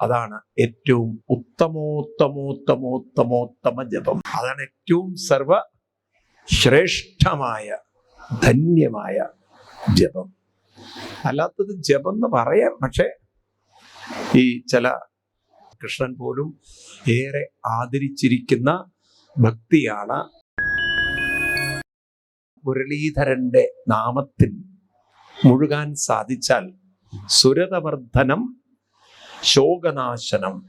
അതാണ് ഏറ്റവും ഉത്തമോത്തമോത്തമോത്തമോത്തമ ജപം. അതാണ് ഏറ്റവും സർവ ശ്രേഷ്ഠമായ ധന്യമായ ജപം. അല്ലാത്തത് ജപം എന്ന് പറയാം പക്ഷേ ഈ ചില കൃഷ്ണൻ പോലും ഏറെ ആദരിച്ചിരിക്കുന്ന ഭക്തിയാണ് മുരളീധരന്റെ നാമത്തിൽ മുഴുകാൻ സാധിച്ചാൽ സുരതവർദ്ധനം ശോകനാശനം.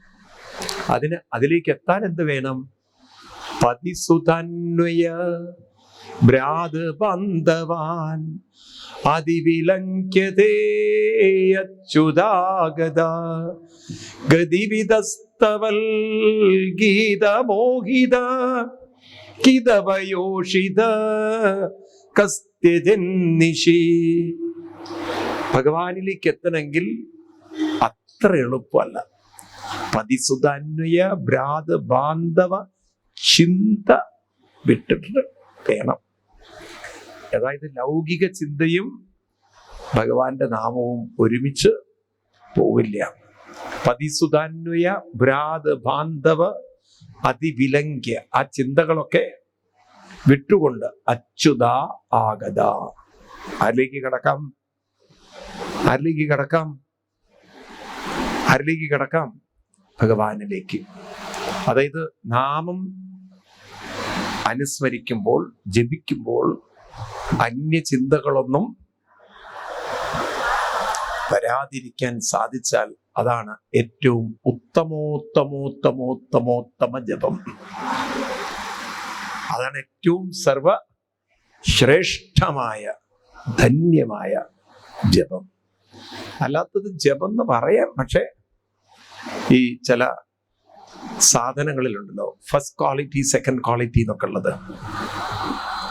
അതിന് അതിലേക്ക് എത്താൻ എന്ത് വേണം? പതിസുതന്വയ ഭ്രാത് ബന്ധവാൻ അതിവിലങ്ക്യതേയച്യുതാഗത ഗതിവിതസ്തവൽ ഗീതമോഹിത കിതവയോഷിത കസ്ത്യജന്നിഷി. ഭഗവാനിലേക്ക് എത്തണമെങ്കിൽ അത്ര എളുപ്പമല്ല. പതിസുതാന്വയ ഭ്രാത ബാന്ധവ ചിന്ത വിട്ടിട്ട് വേണം. അതായത് ലൗകിക ചിന്തയും ഭഗവാന്റെ നാമവും ഒരുമിച്ച് പോവില്ല. പതിസുതാന്വയ ഭ്രാത ബാന്ധവ അതിവിലങ്ക്യ ആ ചിന്തകളൊക്കെ വിട്ടുകൊണ്ട് അച്യുത ആഗത. ആരിലേക്ക് കടക്കാം? ആരിലേക്ക് കടക്കാം? ആരിലേക്ക് കിടക്കാം? ഭഗവാനിലേക്ക്. അതായത് നാമം അനുസ്മരിക്കുമ്പോൾ ജപിക്കുമ്പോൾ അന്യചിന്തകളൊന്നും വരാതിരിക്കാൻ സാധിച്ചാൽ അതാണ് ഏറ്റവും ഉത്തമോത്തമോത്തമോത്തമോത്തമ ജപം. അതാണ് ഏറ്റവും സർവ ശ്രേഷ്ഠമായ ധന്യമായ ജപം. അല്ലാത്തത് ജപം എന്ന് പറയാം പക്ഷേ ഈ ചില സാധനങ്ങളിലുണ്ടല്ലോ. ഫസ്റ്റ് ക്വാളിറ്റി സെക്കൻഡ് ക്വാളിറ്റി എന്നൊക്കെ ഉള്ളത്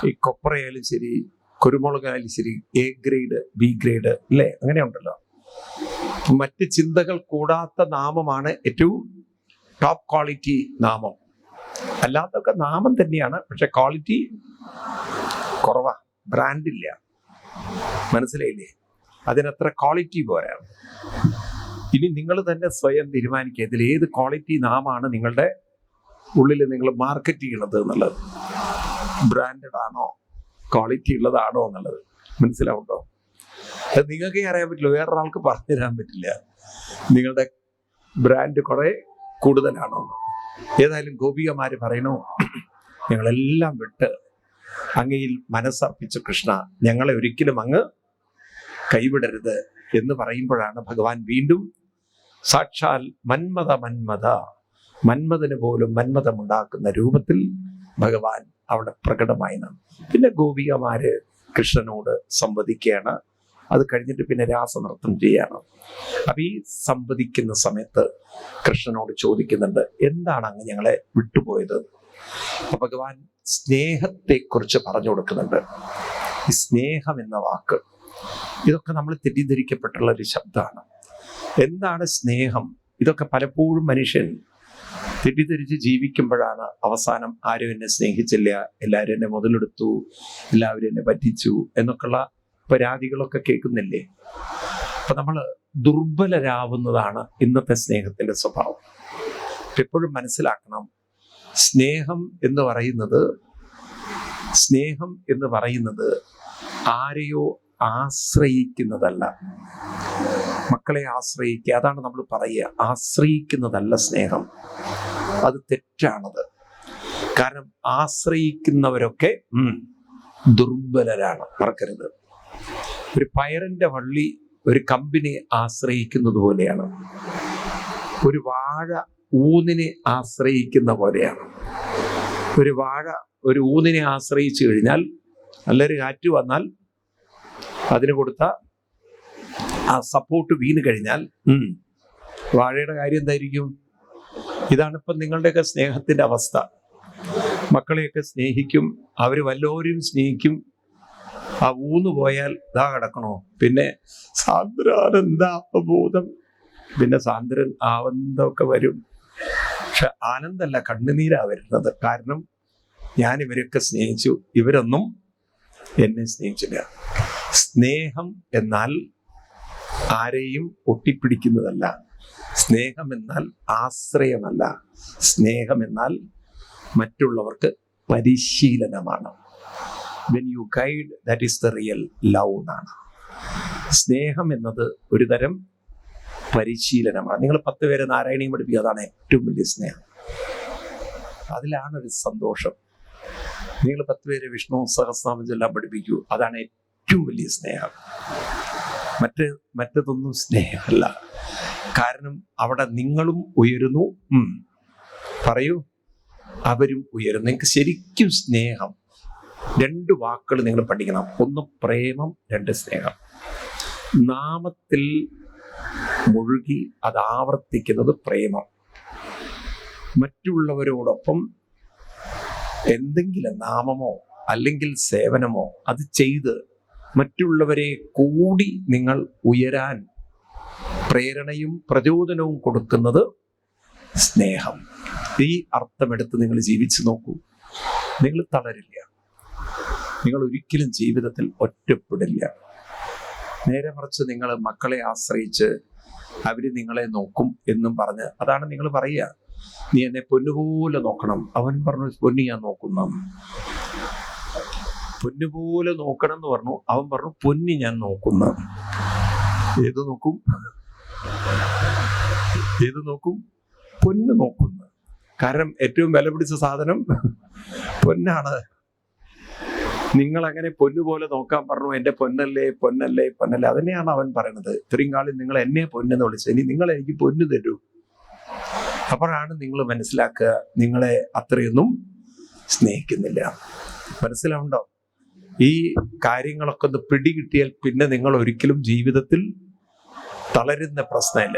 ഈ കൊപ്രയായാലും ശരി കുരുമുളകായാലും ശരി എ ഗ്രേഡ് ബി ഗ്രേഡ് അല്ലേ അങ്ങനെ ഉണ്ടല്ലോ. മറ്റ് ചിന്തകൾ കൂടാത്ത നാമമാണ് ഏറ്റവും ടോപ്പ് ക്വാളിറ്റി നാമം. അല്ലാത്തൊക്കെ നാമം തന്നെയാണ് പക്ഷെ ക്വാളിറ്റി കുറവാ. ബ്രാൻഡില്ല മനസ്സിലായില്ലേ? അതിനത്ര ക്വാളിറ്റി പോരാ. ഇനി നിങ്ങൾ തന്നെ സ്വയം തീരുമാനിക്കുക ഇതിൽ ഏത് ക്വാളിറ്റി നാമാണ് നിങ്ങളുടെ ഉള്ളിൽ നിങ്ങൾ മാർക്കറ്റ് ചെയ്യണത് എന്നുള്ളത്. ബ്രാൻഡഡ് ആണോ? ക്വാളിറ്റി ഉള്ളതാണോ എന്നുള്ളത്. മനസ്സിലാവുണ്ടോ? അത് നിങ്ങൾക്കേ അറിയാൻ പറ്റില്ല. വേറൊരാൾക്ക് പറഞ്ഞു തരാൻ പറ്റില്ല. നിങ്ങളുടെ ബ്രാൻഡ് കുറേ കൂടുതലാണോ. ഏതായാലും ഗോപികമാര് പറയണു. ഞങ്ങളെല്ലാം വിട്ട് അങ്ങയിൽ മനസ്സർപ്പിച്ച കൃഷ്ണ ഞങ്ങളെ ഒരിക്കലും അങ്ങ് കൈവിടരുത് എന്ന് പറയുമ്പോഴാണ് ഭഗവാൻ വീണ്ടും സാക്ഷാൽ മന്മത മന്മത മന്മഥന് പോലും മന്മഥമുണ്ടാക്കുന്ന രൂപത്തിൽ ഭഗവാൻ അവിടെ പ്രകടമായി നാം പിന്നെ ഗോപികമാര് കൃഷ്ണനോട് സംവദിക്കുകയാണ്. അത് കഴിഞ്ഞിട്ട് പിന്നെ രാസനൃത്തം ചെയ്യാണ് അപ്പൊ ഈ സംവദിക്കുന്ന സമയത്ത് കൃഷ്ണനോട് ചോദിക്കുന്നുണ്ട് എന്താണ് അങ്ങ് ഞങ്ങളെ വിട്ടുപോയത്? അപ്പൊ ഭഗവാൻ സ്നേഹത്തെക്കുറിച്ച് പറഞ്ഞു കൊടുക്കുന്നുണ്ട്. ഈ സ്നേഹം എന്ന വാക്ക് ഇതൊക്കെ നമ്മൾ തെറ്റിദ്ധരിക്കപ്പെട്ടുള്ള ഒരു ശബ്ദമാണ്. എന്താണ് സ്നേഹം? ഇതൊക്കെ പലപ്പോഴും മനുഷ്യൻ തെറ്റിദ്ധരിച്ച് ജീവിക്കുമ്പോഴാണ് അവസാനം ആരും എന്നെ സ്നേഹിച്ചില്ല എല്ലാവരും എന്നെ മുതലെടുത്തു എല്ലാവരും എന്നെ പറ്റിച്ചു എന്നൊക്കെയുള്ള പരാതികളൊക്കെ കേൾക്കുന്നില്ലേ? അപ്പൊ നമ്മൾ ദുർബലരാവുന്നതാണ് ഇന്നത്തെ സ്നേഹത്തിന്റെ സ്വഭാവം. എപ്പോഴും മനസ്സിലാക്കണം സ്നേഹം എന്ന് പറയുന്നത് സ്നേഹം എന്ന് പറയുന്നത് ആരെയോ ആശ്രയിക്കുന്നതല്ല. മക്കളെ ആശ്രയിക്കുക. അതാണ് നമ്മൾ പറയുക. ആശ്രയിക്കുന്നതല്ല സ്നേഹം. അത് തെറ്റാണത്. കാരണം ആശ്രയിക്കുന്നവരൊക്കെ ദുർബലരാണ്. മറക്കരുത്. ഒരു പയറിന്റെ വള്ളി ഒരു കമ്പിനെ ആശ്രയിക്കുന്നത് പോലെയാണ്. ഒരു വാഴ ഊന്നിനെ ആശ്രയിക്കുന്ന പോലെയാണ്. ഒരു വാഴ ഒരു ഊന്നിനെ ആശ്രയിച്ചു കഴിഞ്ഞാൽ നല്ലൊരു കാറ്റ് വന്നാൽ അതിന് കൊടുത്ത ആ സപ്പോർട്ട് വീണ് കഴിഞ്ഞാൽ വാഴയുടെ കാര്യം എന്തായിരിക്കും? ഇതാണ് ഇപ്പം നിങ്ങളുടെയൊക്കെ സ്നേഹത്തിന്റെ അവസ്ഥ. മക്കളെയൊക്കെ സ്നേഹിക്കും അവർ വല്ലവരും സ്നേഹിക്കും. ആ ഊന്ന് പോയാൽ ഇതാ കിടക്കണോ? പിന്നെ സാന്ദ്രാനന്ദാപബോധം പിന്നെ സാന്ദ്രൻ ആനന്ദമൊക്കെ വരും. പക്ഷെ ആനന്ദല്ല കണ്ണുനീരാ വരുന്നത് കാരണം ഞാൻ ഇവരൊക്കെ സ്നേഹിച്ചു. ഇവരൊന്നും എന്നെ സ്നേഹിച്ചില്ല. സ്നേഹം എന്നാൽ ആരെയും ഒട്ടിപ്പിടിക്കുന്നതല്ല സ്നേഹം എന്നാൽ ആശ്രയമല്ല. സ്നേഹം എന്നാൽ മറ്റുള്ളവർക്ക് പരിശീലനമാണ്. When you guide that is the real love എന്നാണ്. സ്നേഹം എന്നത് ഒരു തരം പരിശീലനമാണ്. നിങ്ങൾ പത്ത് പേരെ നാരായണീയം പഠിപ്പിക്കുക. അതാണ് ഏറ്റവും വലിയ സ്നേഹം. അതിലാണ് ഒരു സന്തോഷം. നിങ്ങൾ പത്ത് പേരെ വിഷ്ണു സഹസ്രനാമം ചൊല്ലാൻ പഠിപ്പിക്കൂ. അതാണ് ഏറ്റവും വലിയ സ്നേഹം. മറ്റ് മറ്റതൊന്നും സ്നേഹമല്ല. കാരണം അവിടെ നിങ്ങളും ഉയരുന്നു. പറയൂ. അവരും ഉയരുന്നു. നിങ്ങൾക്ക് ശരിക്കും സ്നേഹം. രണ്ട് വാക്കുകൾ നിങ്ങൾ പഠിക്കണം. ഒന്ന് പ്രേമം രണ്ട് സ്നേഹം. നാമത്തിൽ മുഴുകി അത് ആവർത്തിക്കുന്നത് പ്രേമം. മറ്റുള്ളവരോടൊപ്പം എന്തെങ്കിലും നാമമോ അല്ലെങ്കിൽ സേവനമോ അത് ചെയ്ത് മറ്റുള്ളവരെ കൂടി നിങ്ങൾ ഉയരാൻ പ്രേരണയും പ്രചോദനവും കൊടുക്കുന്നത് സ്നേഹം. ഈ അർത്ഥമെടുത്ത് നിങ്ങൾ ജീവിച്ചു നോക്കൂ. നിങ്ങൾ തളരില്ല. നിങ്ങൾ ഒരിക്കലും ജീവിതത്തിൽ ഒറ്റപ്പെടില്ല. നേരെ മറിച്ച് നിങ്ങൾ മക്കളെ ആശ്രയിച്ച് അവർ നിങ്ങളെ നോക്കും എന്നും പറഞ്ഞ് അതാണ് നിങ്ങൾ പറയുക. നീ എന്നെ പൊന്നുപോലെ നോക്കണം. അവൻ പറഞ്ഞു പൊന്നു ഞാൻ നോക്കുന്ന. പൊന്നുപോലെ നോക്കണം എന്ന് പറഞ്ഞു. അവൻ പറഞ്ഞു പൊന്നി ഞാൻ നോക്കുന്ന. ഏത് നോക്കും? ഏത് നോക്കും? പൊന്ന് നോക്കുന്ന. കാരണം ഏറ്റവും വില പിടിച്ച സാധനം പൊന്നാണ്. നിങ്ങൾ അങ്ങനെ പൊന്നുപോലെ നോക്കാൻ പറഞ്ഞു എന്റെ പൊന്നല്ലേ പൊന്നല്ലേ പൊന്നല്ലേ. അതിനെയാണ് അവൻ പറയുന്നത് ഇത്രയും കാലം നിങ്ങൾ എന്നെ പൊന്നെന്ന് വിളിച്ചത്. ഇനി നിങ്ങൾ എനിക്ക് പൊന്നു തരൂ. അപ്പോഴാണ് നിങ്ങൾ മനസ്സിലാക്കുക നിങ്ങളെ അത്രയൊന്നും സ്നേഹിക്കുന്നില്ല. മനസ്സിലാവുണ്ടോ ഈ കാര്യങ്ങളൊക്കെ ഒന്ന് പിടികിട്ടിയാൽ പിന്നെ നിങ്ങൾ ഒരിക്കലും ജീവിതത്തിൽ തളരുന്ന പ്രശ്നമില്ല.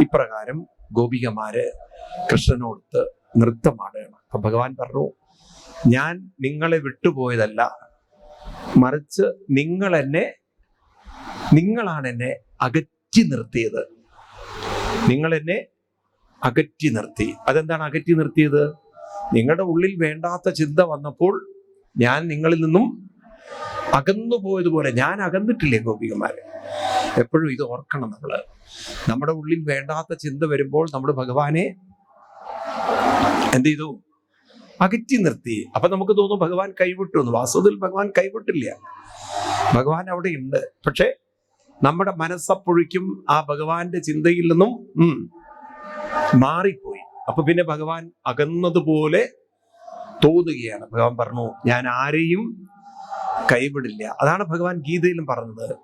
ഇപ്രകാരം ഗോപികമാര് കൃഷ്ണനോടുത്ത് നൃത്തമാടുകയാണ്. അപ്പൊ ഭഗവാൻ പറഞ്ഞു ഞാൻ നിങ്ങളെ വിട്ടുപോയതല്ല മറിച്ച് നിങ്ങൾ എന്നെ നിങ്ങളാണ് എന്നെ അകറ്റി നിർത്തിയത്. നിങ്ങൾ എന്നെ അകറ്റി നിർത്തി. അതെന്താണ് അകറ്റി നിർത്തിയത്? നിങ്ങളുടെ ഉള്ളിൽ വേണ്ടാത്ത ചിന്ത വന്നപ്പോൾ ഞാൻ നിങ്ങളിൽ നിന്നും അകന്നു പോയതുപോലെ ഞാൻ അകന്നിട്ടില്ലേ ഗോപികമാരെ എപ്പോഴും ഇത് ഓർക്കണം നമ്മൾ നമ്മുടെ ഉള്ളിൽ വേണ്ടാത്ത ചിന്ത വരുമ്പോൾ നമ്മൾ ഭഗവാനെ എന്ത് ചെയ്തു? അകറ്റി നിർത്തി. അപ്പൊ നമുക്ക് തോന്നും ഭഗവാൻ കൈവിട്ടു എന്ന്. വാസ്തവത്തിൽ ഭഗവാൻ കൈവിട്ടില്ല. ഭഗവാൻ അവിടെ ഉണ്ട് പക്ഷെ നമ്മുടെ മനസ്സപ്പൊഴിക്കും ആ ഭഗവാന്റെ ചിന്തയിൽ നിന്നും മാറിപ്പോയി. അപ്പൊ പിന്നെ ഭഗവാൻ അകന്നതുപോലെ തോന്നുകയാണ്. ഭഗവാൻ പറഞ്ഞു ഞാൻ ആരെയും കൈവിടില്ല. അതാണ് ഭഗവാൻ ഗീതയിലും പറഞ്ഞത്.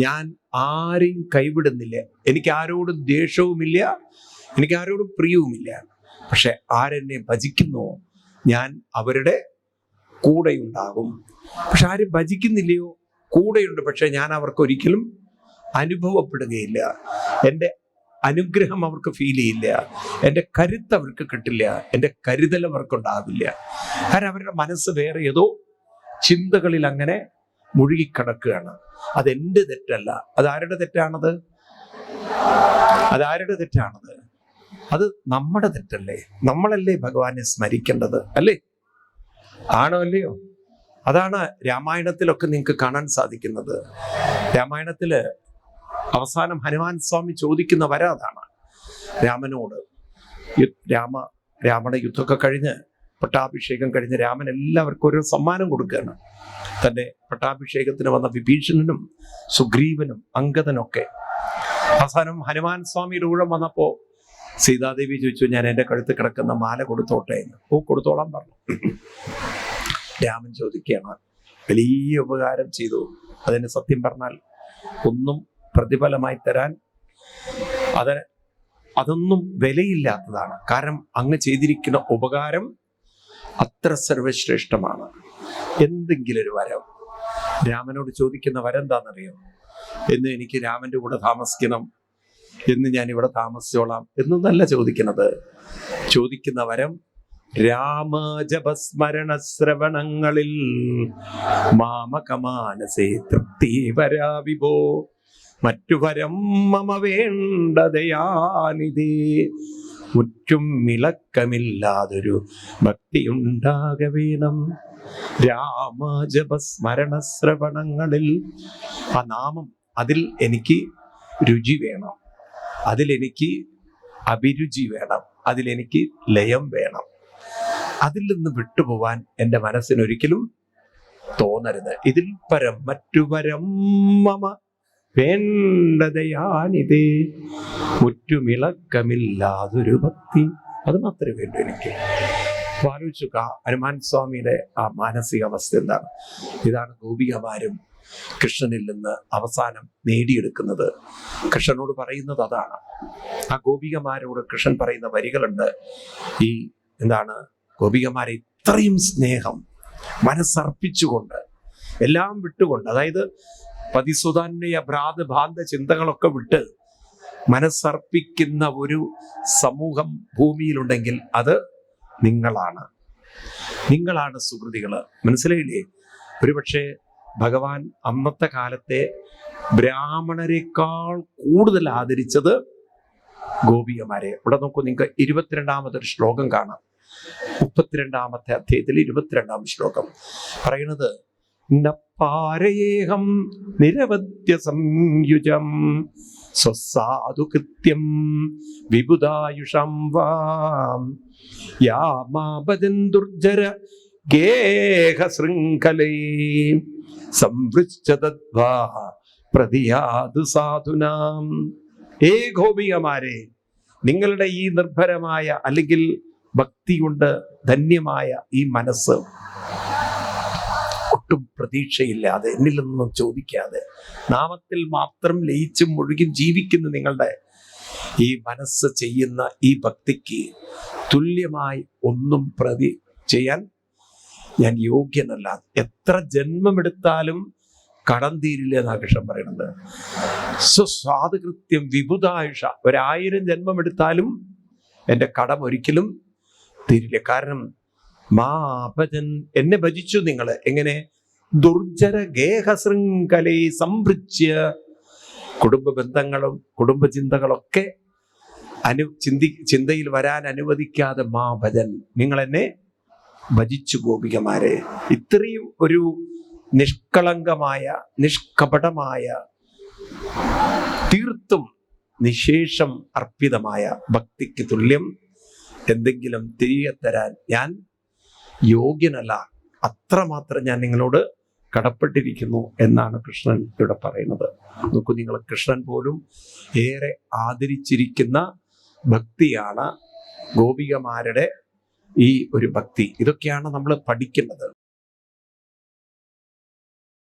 ഞാൻ ആരെയും കൈവിടുന്നില്ല. എനിക്ക് ആരോടും ദേഷ്യവുമില്ല. എനിക്ക് ആരോടും പ്രിയവുമില്ല. പക്ഷെ ആരെന്നെ ഭജിക്കുന്നുവോ ഞാൻ അവരുടെ കൂടെയുണ്ടാകും. പക്ഷെ ആരും ഭജിക്കുന്നില്ലയോ? കൂടെയുണ്ട്. പക്ഷെ ഞാൻ അവർക്ക് ഒരിക്കലും അനുഭവപ്പെടുകയില്ല. എന്റെ അനുഗ്രഹം അവർക്ക് ഫീൽ ചെയ്യില്ല. എന്റെ കരുത്ത് അവർക്ക് കിട്ടില്ല. എന്റെ കരുതൽ അവർക്കുണ്ടാവില്ല കാരണം അവരുടെ മനസ്സ് വേറെ ഏതോ ചിന്തകളിൽ അങ്ങനെ മുഴുകിക്കിടക്കുകയാണ്. അതെന്റെ തെറ്റല്ല. അതാരുടെ തെറ്റാണത്? അതാരുടെ തെറ്റാണത്? അത് നമ്മുടെ തെറ്റല്ലേ? നമ്മളല്ലേ ഭഗവാനെ സ്മരിക്കേണ്ടത്? അല്ലേ? ആണോ അല്ലയോ? അതാണ് രാമായണത്തിലൊക്കെ നിങ്ങൾക്ക് കാണാൻ സാധിക്കുന്നത്. രാമായണത്തിൽ അവസാനം ഹനുമാൻ സ്വാമി ചോദിക്കുന്ന വര അതാണ്. രാമനോട് രാമ രാമന യുദ്ധമൊക്കെ കഴിഞ്ഞ് പട്ടാഭിഷേകം കഴിഞ്ഞ് രാമൻ എല്ലാവർക്കും ഒരു സമ്മാനം കൊടുക്കുകയാണ്. തന്റെ പട്ടാഭിഷേകത്തിന് വന്ന വിഭീഷണനും സുഗ്രീവനും അങ്കദനൊക്കെ അവസാനം ഹനുമാൻ സ്വാമിയുടെ ഊഴം വന്നപ്പോ സീതാദേവി ചോദിച്ചു ഞാൻ എന്റെ കഴുത്ത് കിടക്കുന്ന മാല കൊടുത്തോട്ടെ എന്ന്. ഓ കൊടുത്തോളാൻ പറഞ്ഞു. രാമൻ ചോദിക്കുകയാണ് വലിയ ഉപകാരം ചെയ്തു. അതിന് സത്യം പറഞ്ഞാൽ ഒന്നും പ്രതിഫലമായി തരാൻ അത് അതൊന്നും വിലയില്ലാത്തതാണ്. കാരണം അങ്ങ് ചെയ്തിരിക്കുന്ന ഉപകാരം അത്ര സർവശ്രേഷ്ഠമാണ്. എന്തെങ്കിലും ഒരു വരം. രാമനോട് ചോദിക്കുന്ന വരം എന്താണെന്നറിയോ എന്ന് എനിക്ക് രാമന്റെ കൂടെ താമസിക്കണം എന്ന് ഞാൻ ഇവിടെ താമസിച്ചോളാം എന്നൊന്നല്ല ചോദിക്കുന്നത്. ചോദിക്കുന്ന വരം രാമജപസ്മരണ ശ്രവണങ്ങളിൽ മാമകമാനസേ തൃപ്തി വരാവിഭോ? മറ്റു വരം മമ വേണ്ടതയാനിതേ മുറ്റും മിളക്കമില്ലാതൊരു ഭക്തിയുണ്ടാക വേണം. രാമജപസ്മരണ ശ്രവണങ്ങളിൽ ആ നാമം അതിൽ എനിക്ക് രുചി വേണം. അതിലെനിക്ക് അഭിരുചി വേണം. അതിലെനിക്ക് ലയം വേണം. അതിൽ നിന്ന് വിട്ടുപോവാൻ എന്റെ മനസ്സിനൊരിക്കലും തോന്നരുത്. ഇതിൽ പരം മറ്റു പരം മമ വേണ്ടതയാനിതേ. മുറ്റുമിളക്കമില്ലാതൊരു ഭക്തി. അത് മാത്രമേ വേണ്ടൂ എനിക്ക്. അപ്പൊ ആലോചിച്ചു ഹനുമാൻ സ്വാമിയുടെ ആ മാനസികാവസ്ഥ എന്താണ്? ഇതാണ് ഗോപികമാരും കൃഷ്ണനിൽ നിന്ന് അവസാനം നേടിയെടുക്കുന്നത്. കൃഷ്ണനോട് പറയുന്നത് അതാണ്. ആ ഗോപികമാരോട് കൃഷ്ണൻ പറയുന്ന വരികളുണ്ട്. ഈ എന്താണ്? ഗോപികമാരെ ഇത്രയും സ്നേഹം മനസ്സർപ്പിച്ചുകൊണ്ട് എല്ലാം വിട്ടുകൊണ്ട് അതായത് പതിസുതാന്യ ഭ്രാത് ഭാന്ത ചിന്തകളൊക്കെ വിട്ട് മനസ്സർപ്പിക്കുന്ന ഒരു സമൂഹം ഭൂമിയിലുണ്ടെങ്കിൽ അത് നിങ്ങളാണ്. നിങ്ങളാണ് സുഹൃതികൾ മനസ്സിലായില്ലേ? ഒരുപക്ഷെ ഭഗവാൻ അന്നത്തെ കാലത്തെ ബ്രാഹ്മണരെക്കാൾ കൂടുതൽ ആദരിച്ചത് ഗോപികമാരെ. ഇവിടെ നോക്കൂ നിങ്ങൾക്ക് ഇരുപത്തിരണ്ടാമത്തെ ഒരു ശ്ലോകം കാണാം. മുപ്പത്തിരണ്ടാമത്തെ അധ്യായത്തിൽ ഇരുപത്തിരണ്ടാം ശ്ലോകം. പറയുന്നത് നപ്പാരയേഹം നിരവധ്യ സംയുജം. സ്വസാധു കൃത്യം വിബുധായുഷം വാം. ദുർജര ഗേഹ ശൃംഖലേ സംവൃച്ചതദ്വാ പ്രതിയാത് സാധുനാം. ഏ ഗോപികമാരെ നിങ്ങളുടെ ഈ നിർഭരമായ അല്ലെങ്കിൽ ഭക്തി കൊണ്ട് ധന്യമായ ഈ മനസ്സ് ഒട്ടും പ്രതീക്ഷയില്ലാതെ എന്നിൽ നിന്നും ചോദിക്കാതെ നാമത്തിൽ മാത്രം ലയിച്ചും മുഴുകി ജീവിക്കുന്ന നിങ്ങളുടെ ഈ മനസ്സ് ചെയ്യുന്ന ഈ ഭക്തിക്ക് തുല്യമായി ഒന്നും പ്രതി ചെയ്യാൻ ഞാൻ യോഗ്യനല്ല. എത്ര ജന്മമെടുത്താലും കടം തീരില്ല എന്നാ കൃഷ്ണൻ പറയുന്നത്. സ്വസ്വാതകൃത്യം വിപുതായുഷ ഒരായിരം ജന്മമെടുത്താലും എന്റെ കടം ഒരിക്കലും തീരില്ല. കാരണം മാ അപജൻ എന്നെ ഭജിച്ചു നിങ്ങൾ എങ്ങനെ? ദുർജര ഗേഹശൃംഖലയെ സംഭൃച്യ കുടുംബ ബന്ധങ്ങളും കുടുംബ ചിന്തകളൊക്കെ അനു ചിന്തി ചിന്തയിൽ വരാൻ അനുവദിക്കാതെ മാ ഭജൻ. നിങ്ങൾ എന്നെ ഭജിച്ചു ഗോപികമാരെ. ഇത്രയും ഒരു നിഷ്കളങ്കമായ നിഷ്കപടമായ തീർത്തും നിശേഷം അർപ്പിതമായ ഭക്തിക്ക് തുല്യം എന്തെങ്കിലും തിരികെ തരാൻ ഞാൻ യോഗ്യനല്ല. അത്രമാത്രം ഞാൻ നിങ്ങളോട് കടപ്പെട്ടിരിക്കുന്നു എന്നാണ് കൃഷ്ണൻ ഇവിടെ പറയുന്നത്. നോക്കൂ നിങ്ങൾ കൃഷ്ണൻ പോലും ഏറെ ആദരിച്ചിരിക്കുന്ന ഭക്തിയാണ് ഗോപികമാരുടെ ഈ ഒരു ഭക്തി. ഇതൊക്കെയാണ് നമ്മൾ പഠിക്കേണ്ടത്